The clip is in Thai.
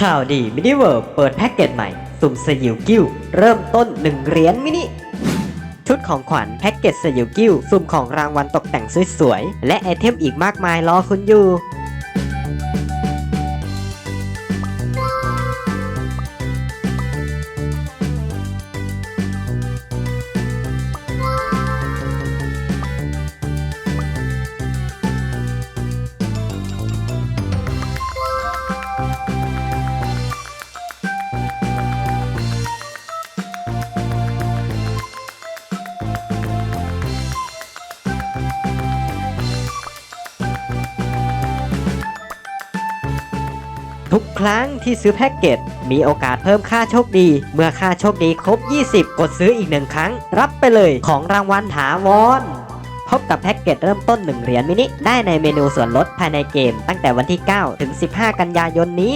ข่าวดีมินิเวิร์เปิดแพ็กเกจใหม่ สุ่มสยิวกิ้ว เริ่มต้น 1 เหรียญมินิ ชุดของขวัญแพ็กเกจสยิวกิ้ว สุ่มของรางวัลตกแต่งสวยๆ และไอเทมอีกมากมายรอคุณอยู่ ทุกครั้งที่ซื้อแพ็กเกจมีโอกาสเพิ่มค่าโชคดี เมื่อค่าโชคดีครบ 20 กดซื้ออีกหนึ่งครั้ง รับไปเลยของรางวัลถาวรพบกับแพ็กเกจเริ่มต้น 1 เหรียญมินิ ได้ในเมนูส่วนลดภายในเกม ตั้งแต่วันที่ 9 ถึง 15 กันยายนนี้